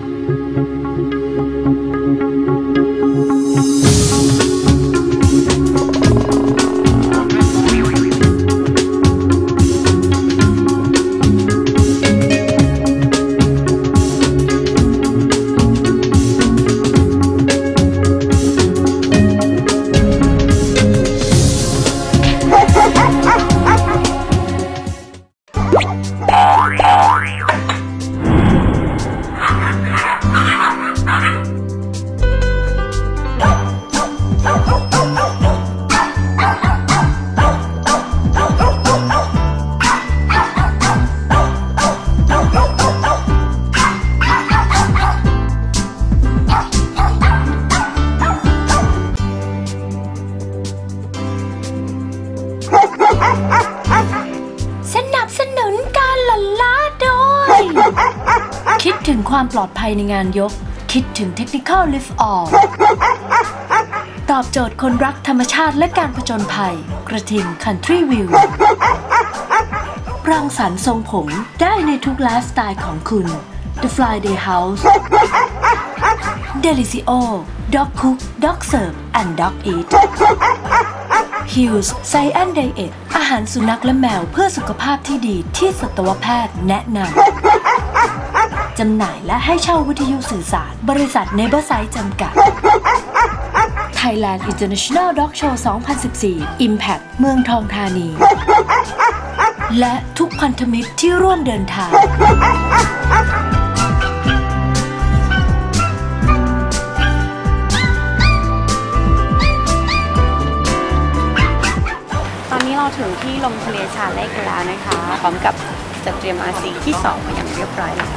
ส ความปลอดภัยในงานยก คิดถึง Technical Lift All ตอบโจทย์คนรักธรรมชาติและการผจญภัย กระทิง Country View รังสรรค์ทรงผมได้ในทุกไลฟ์สไตล์ของคุณ The Friday House Delicio Dog Cook Dog Serve and Dog Eat Hughes Cyan Diet อาหารสุนัขและแมวเพื่อสุขภาพที่ดีที่สัตวแพทย์แนะนำ จำหน่ายและให้เช่าวิทยุสื่อสาร บริษัทเนเบอร์ไซต์จำกัด Thailand International Dog Show 2014 Impact เมืองทองธานี และทุกพันธมิตรที่ร่วมเดินทางตอนนี้เราถึงที่ลมทะเลชาเล็กแล้วนะคะ พร้อมกับจัดเตรียมอาซีที่2มาอย่างเรียบร้อยแล้ว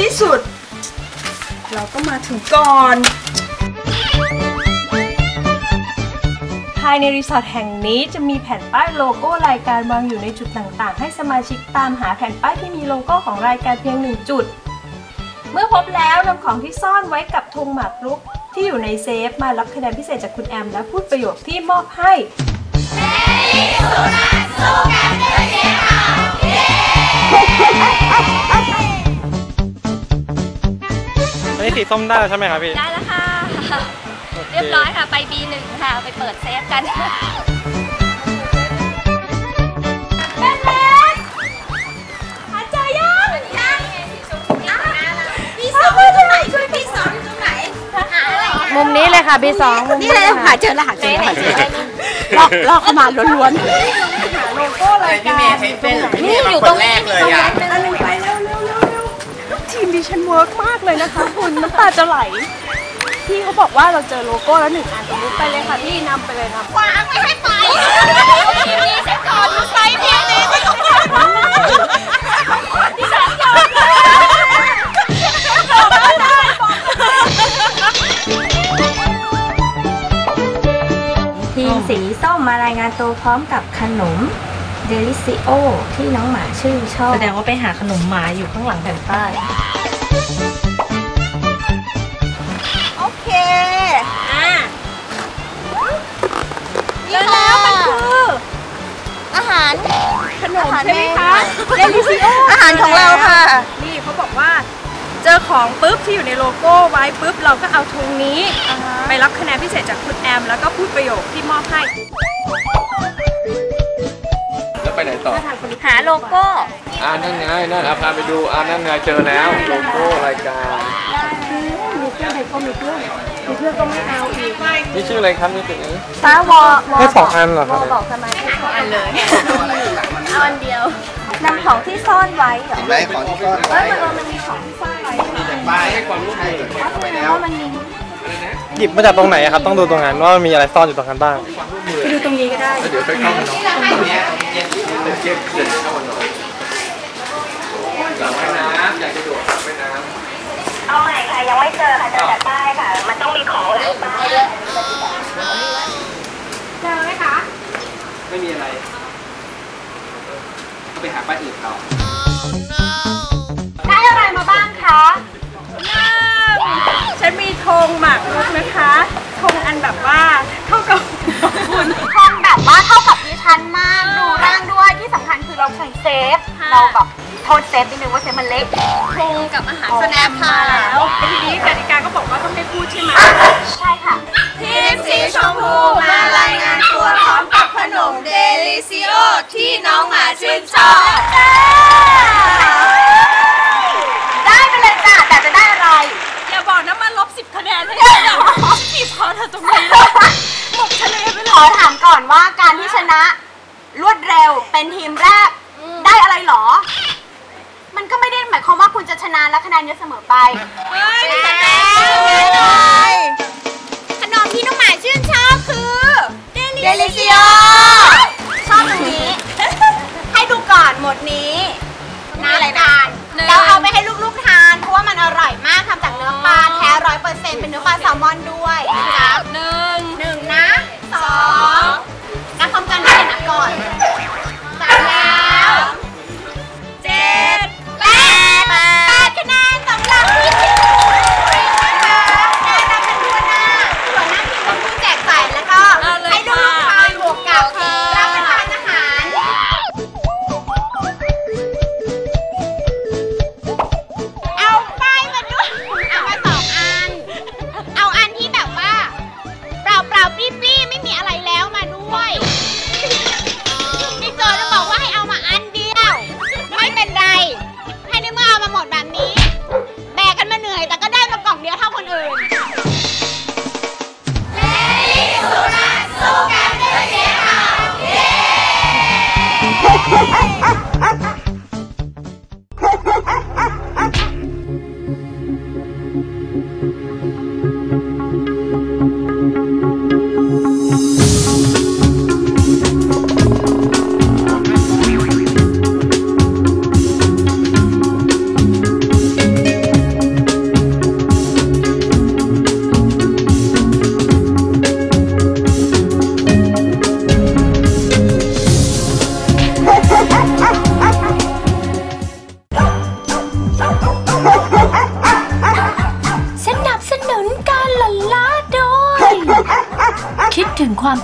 ที่สุด เราก็มาถึงก่อน ภายในรีสอร์ทแห่งนี้จะมีแผ่นป้ายโลโก้รายการวางอยู่ในจุดต่างๆ ให้สมาชิกตามหาแผ่นป้ายที่มีโลโก้ของรายการเพียงหนึ่งจุด เมื่อพบแล้วนำของที่ซ่อนไว้กับธงหมากรุกที่อยู่ในเซฟมารับคะแนนพิเศษจากคุณแอม และพูดประโยคที่มอบให้อัน นี้สีส้มได้แล้วใช่ไหมครับพี่ ได้แล้วค่ะ เรียบร้อยค่ะ ไป B1 ค่ะ ไปเปิดเซฟกันมุมนี้เลยค่ะ B2 มุมนี้เลยหาเจอแล้วหาเจอแล้วหาเจอแล้วลอกลอกเข้ามาล้วนโลโก้รายการนี่อยู่ตรงแรกเลยอะ ทีมดิฉันเวิร์กมากเลยนะคะ คุณน้ำตาจะไหล พี่เขาบอกว่าเราเจอโลโก้แล้วหนึ่งอันตรงนี้ไปเลยค่ะพี่นำไปเลยครับวางไม่ให้ไปนี่ฉันก่อนไซส์เพียงนี้ไม่ต้องดิฉันยอมทีมสีส้มมารายงานตัวพร้อมกับขนมเดลิซิโอที่น้องหมาชื่นชอบ แสดงว่าไปหาขนมหมาอยู่ข้างหลังแผ่นป้าย แล้วมันคืออาหารขนมใช่ไหมคะเดลิซิโออาหารของเราค่ะ นี่เขาบอกว่า เจอของปุ๊บที่อยู่ในโลโก้ไว้ปุ๊บเราก็เอาทุงนี้ ไปรับคะแนนพิเศษจากคุณแอม แล้วก็พูดประโยคที่มอบให้แล้วไปไหนต่อ หาโลโก้อ่านั่นไงนั่นอะพาไปดูอ่านั่นไงเจอแล้วโลโก้รายการมีเพื่อนไดโก้มีเพื่อนนี่ชื่ออะไรครับนี่ตึกนี้ฟ้าวอวอให้สองอันเหรอครับบอกสมาชิกสองอันเลยเอาอันเดียวนำของที่ซ่อนไว้เหรอไว้ของที่ซ่อนเอ้ไว้ยมันมันมีของที่ซ่อนไว้ใช่ไหมใบให้ความรู้ใช่เข้าไปแล้วว่ามันมีหยิบมาจากตรงไหนอะครับ ต้องดูตรงนั้นว่ามันมีอะไรซ่อนอยู่ตรงนั้นบ้างเดี๋ยวค่อยเข้ามาเนาะตรงนี้เย็นเย็นเย็นเข้ามาหน่อยสระว่ายน้ำอยากจะโดดสระว่ายน้เอาใหม่ค่ะยังไม่เจอค่ะเจอแต่ป้าย เจอไหมคะำไม่มีอะไร ก็ไปหาป้ายอื่นต่อได้อะไรมาบ้างคะฉันมีธงหมากรุกนะคะธงอันแบบว่าเท่ากับคุณทองแบบว่าเท่ากับดิฉันมาก ดูร่างด้วยที่สำคัญคือเราใส่เซฟ เราแบบโทษเซฟนิดนึงว่าเซฟมันเล็กพงกับอาหารสแนปมาแล้วทีนี้กติกาก็บอก ว่าต้องให้พูดใช่ไหมใช่ค่ะ ทีมสีชมพูมารายงานตัวพร้อมกับขนมเดลิซิโอที่น้องหมาชื่นชอบได้ไปเลยจ้ะแต่จะได้อะไร อย่าบอกนะมันลบสิบคะแนนให้ฉันอย่างจีบคอเธอตรงนี้เลยหมกทะเลไปเลขอยถามก่อนว่าการที่ชนะ รวดเร็วเป็นทีมแรก ได้อะไรหรอมัน ก็ไม่ได้หมายความว่าคุณจะชนะและคะแนนเยอะเสมอไปขนมที่น้องหมาชื่นชอบ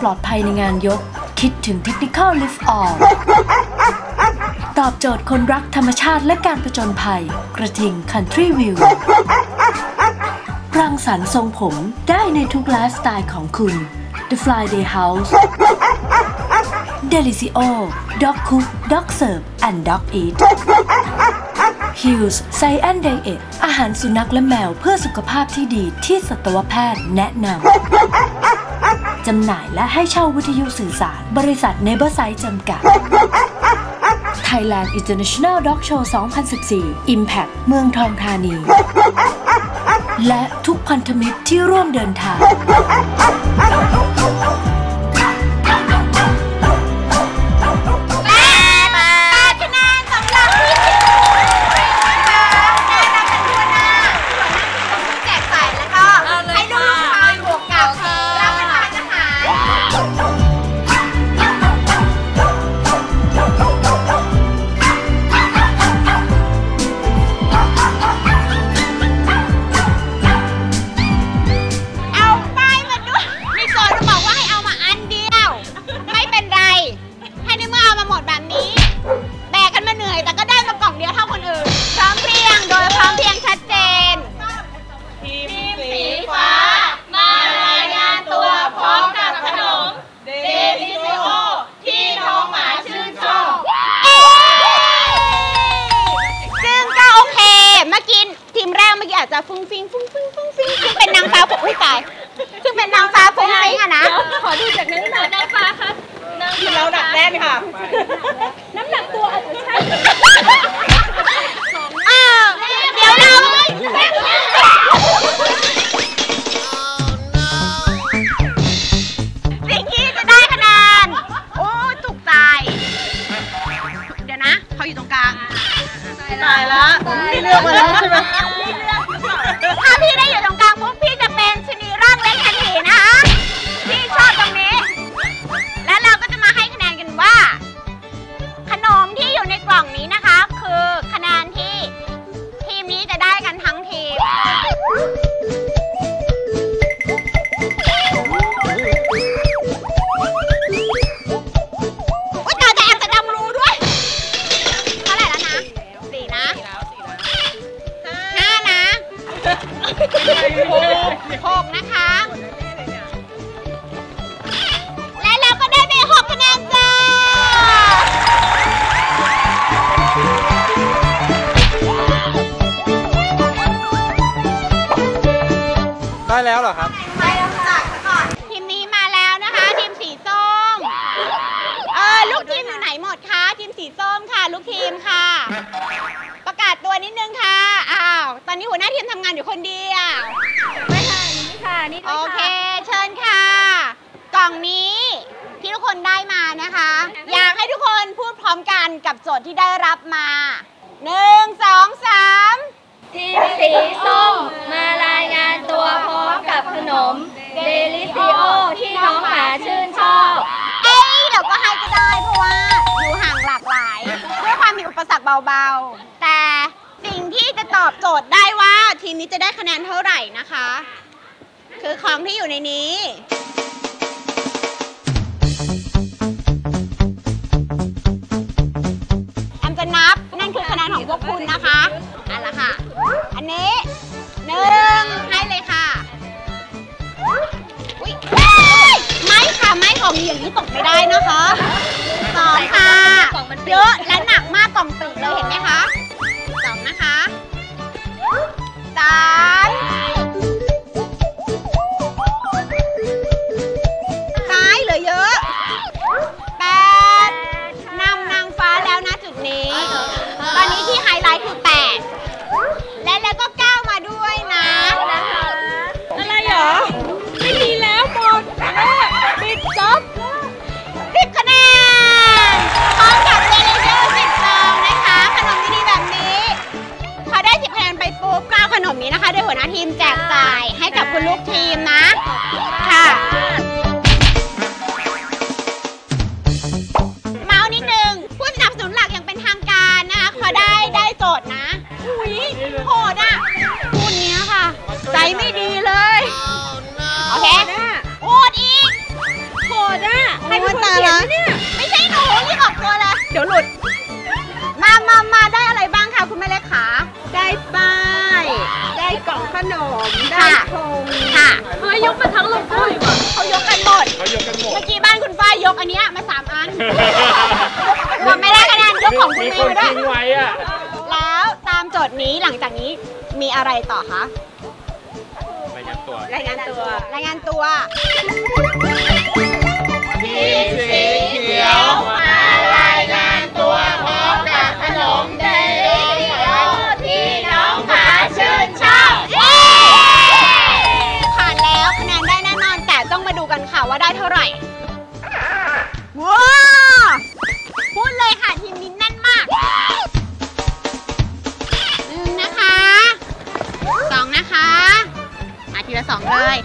ปลอดภัยในงานยก คิดถึง Technical Lift All ตอบโจทย์คนรักธรรมชาติและการผจญภัย กระทิง Country View รังสรรค์ทรงผมได้ในทุกไลฟ์สไตล์ของคุณ The Friday House Delicio Dog Cook Dog Serve and Dog Eat Hughes Cyan Diet อาหารสุนัขและแมวเพื่อสุขภาพที่ดีที่สัตวแพทย์แนะนำ จำหน่ายและให้เช่าวิทยุสื่อสาร บริษัทเนเบอร์ไซต์จำกัด Thailand International Dog Show 2014 Impact เมืองทองธานี และทุกพันธมิตรที่ร่วมเดินทาง หกนะคะ พร้อมกันกับโจทย์ที่ได้รับมาหนึ่งสองสามทีมสีส้มมารายงานตัวพร้อมกับขนมเดลิซิโอที่น้องหมาชื่นชอบ เอ้ยเดี๋ยวก็ให้ก็ได้เพราะว่าอยู่ห่างหลากหลายด้วยความมีอุปสรรคเบาๆ แต่สิ่งที่จะตอบโจทย์ได้ว่าทีมนี้จะได้คะแนนเท่าไหร่นะคะ คือของที่อยู่ในนี้ จะนับ นั่นคือคะแนนของพวกคุณนะคะอันละค่ะ อันนี้หนึ่งให้เลยค่ะอุ้ยไม่ค่ะไม่ของอย่างนี้ตกไม่ได้นะคะสองค่ะ เยอะและหนักมากกล่องตึกเลยเห็นไหมคะ ส่วนทิ้งไว้อะแล้วตามโจทย์นี้หลังจากนี้มีอะไรต่อคะ รายงานตัว รายงานตัว รายงานตัว องเาย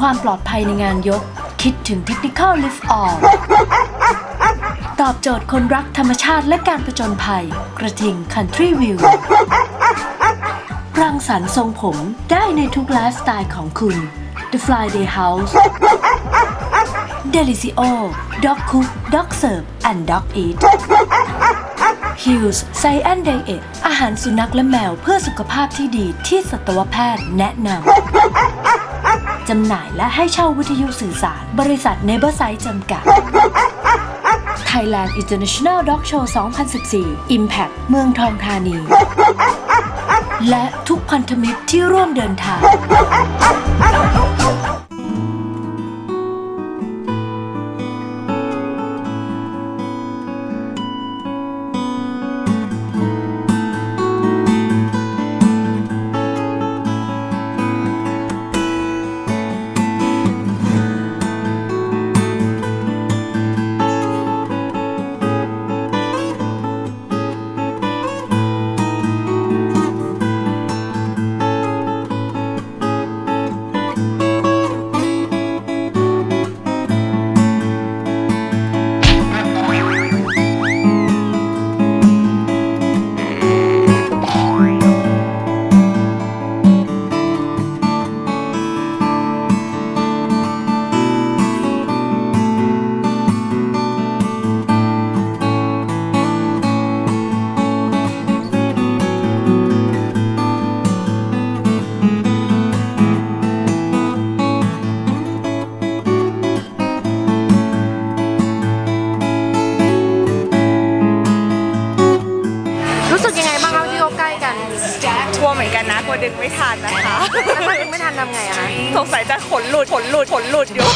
ความปลอดภัยในงานยก คิดถึง Technical Lift All ตอบโจทย์คนรักธรรมชาติและการผจญภัย กระทิง Country View รังสรรค์ทรงผมได้ในทุกไลฟ์สไตล์ของคุณ The Friday House Delicio Dog Cook Dog Serve and Dog Eat Hills c y a n Diet อาหารสุนัขและแมวเพื่อสุขภาพที่ดีที่สัตวแพทย์แนะนำ จำหน่ายและให้เช่าวิทยุสื่อสาร บริษัทเนเบอร์ไซต์จำกัด Thailand International Dog Show 2014 Impact เมืองทองธานี และทุกพันธมิตรที่ร่วมเดินทาง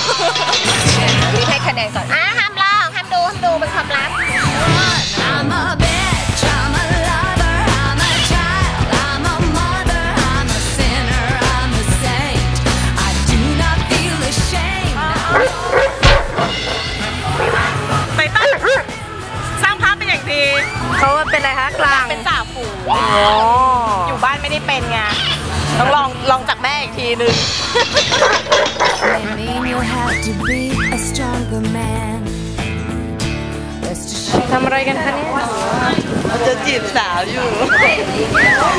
นหลุดอยู่มีให้คะแนนก่อนอะห้ามลอกห้ามดูห้ามดูเป็นความลับ I'm a bitch, I'm a lover, I'm a child, I'm a mother, I'm a sinner, I'm a saint. I do not feel ashamed. ไปตั้งสร้างภาพเป็นอย่างดี เขาเป็นอะไรคะกลางเป็นจ่าฝูงอ๋อ อยู่บ้านไม่ได้เป็นไง ต้องลองลองจากแม่อีกทีนึง May mean you'll have to be a stronger man. Rest assured. ทำอะไรกันคะเนี่ยจะจีบสาวอยู่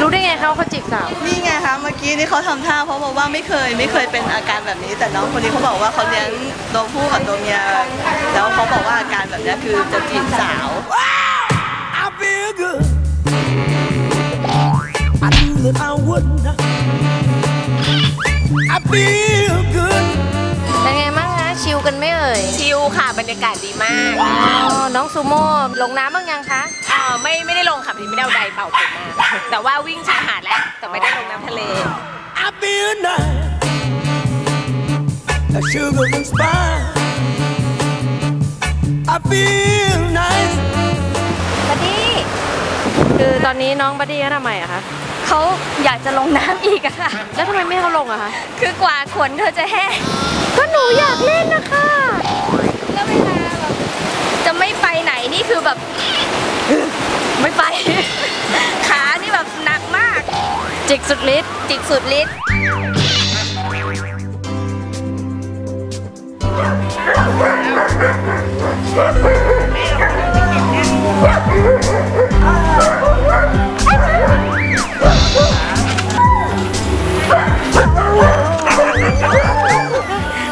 รู้ได้ไงเขาเขาจีบสาว นี่ไงคะ เมื่อกี้นี่เขาทำท่าเพราะบอกว่าไม่เคยไม่เคยเป็นอาการแบบนี้ แต่น้องคนนี้เขาบอกว่าเขาเลี้ยงตัวผู้กับตัวเมีย แล้วเขาบอกว่าอาการแบบนี้คือจะจีบสาว I feel good. I knew that I wouldn't. I feel good. เป็นไงบ้างคะชิลกันไหม่เอ่ยชิลค่ะบรรยากาศดีมากอ๋อน้องซูโม่ลงน้ำบ้างยังคะ เอ่อไม่ไม่ได้ลงค่ะพอดีไม่ได้เอาไดร์เป่าผมมาแต่ว่าวิ่งชายหาดแล้ว แต่ไม่ได้ลงน้ำทะเล I feel nice. A sugar and spice. I feel nice. บัดดี้คือตอนนี้น้องบัดดี้เขาทำไมอะคะ เขาอยากจะลงน้ำอีกอะค่ะ แล้วทำไมไม่ให้เขาลงอะคะ คือกว่าขนเธอจะแห้งก็หนูอยากเล่นนะคะแล้วเวลาแบบจะไม่ไปไหนนี่คือแบบ ไม่ไป ขานี่แบบหนักมาก จิกสุดฤทธิ์จิกสุดฤทธิ์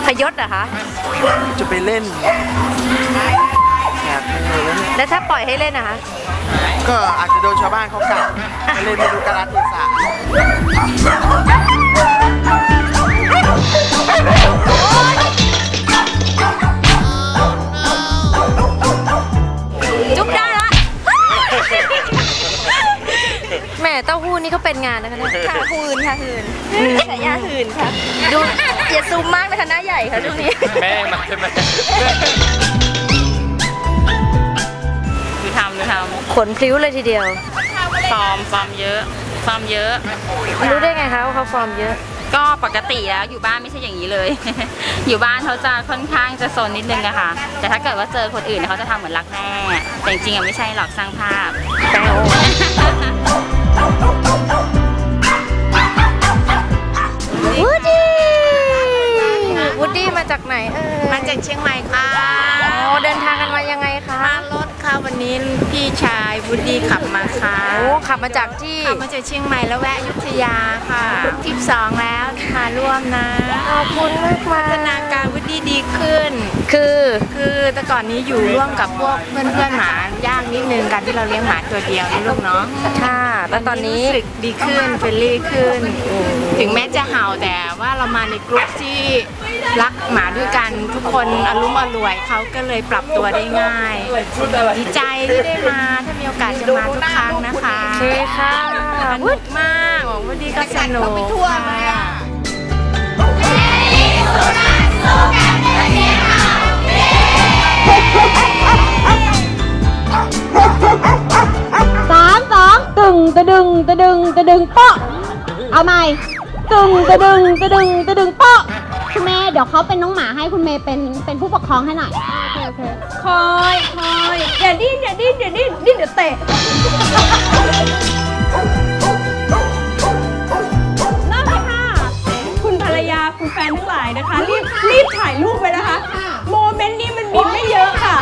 พยศเหรอะคะ จะไปเล่นอยากไปเล่นแล้วถ้าปล่อยให้เล่นนะคะ ก็อาจจะโดนชาวบ้านเขากัดไปเล่นไม่รู้กาลเทศะ ต้าหู้นี่เขาเป็นงานนะคะเนี่ยค่ะหืนค่ะหืนฉายาหืนค่ะ ดูอย่าซูมมากนะคะหน้าใหญ่ค่ะช่วงนี้ แม่มาใช่ไหมดูทำดูทขนพลิ้วเลยทีเดียวำฟอร์มฟอร์มเยอะฟอร์มเยอะ รู้ได้ไงคะว่าเขาฟอร์มเยอะ ก็ปกติแล้วอยู่บ้านไม่ใช่อย่างนี้เลย อยู่บ้านเขาจะค่อนข้างจะโซนนิดนึงอะค่ะ แต่ถ้าเกิดว่าเจอคนอื่นเนี่ยเขาจะทำเหมือนรักแม่แต่จริงๆอะไม่ใช่หรอกสร้างภาพวู ชายวุฒิขับมาค่ะโอ้ขับมาจากที่ขับมาจากเชียงใหม่แล้วแวะอยุธยาค่ะทริปสองแล้วที่มาร่วมนะขอบคุณมากมาพัฒนาการวุฒิดีขึ้น คือคือแต่ก่อนนี้อยู่ร่วมกับพวกเพื่อนๆหมายากนิดนึงการที่เราเลี้ยงหมาตัวเดียวนะลูกเนาะค่ะแล้วตอนนี้รู้สึกดีขึ้นเฟรนลี่ขึ้น ถึงแม้จะเห่าแต่ว่าเรามาในกลุ่มที่ รักหมาด้วยกันทุกคนอารมณ์อร่วยเขาก็เลยปรับตัวได้ง่ายดีใจที่ได้มาถ้ามีโอกาสจะมาทุกครั้งนะคะโอเคค่ะสนุกมากหวังว่าดีก็สนุกค่ะสามสองตึงตะดึงตะดึงตะดึงเปาะเอาใหม่ตึงตะดึงตะดึงตะดึงเปาะ คุณเมย์เดี๋ยวเขาเป็นน้องหมาให้คุณเมย์เป็นเป็นผู้ปกครองให้หน่อยคอยคอยอย่าดิ้นอย่าดิ้นอย่าดิ้นดิ้นเดี๋ยวเตะเริ่มเลยค่ะ คุณภรรยาคุณแฟนทั้งหลายนะคะ รีบรีบถ่ายรูปไปนะคะ โมเมนต์นี้มันมีไม่เยอะค่ะ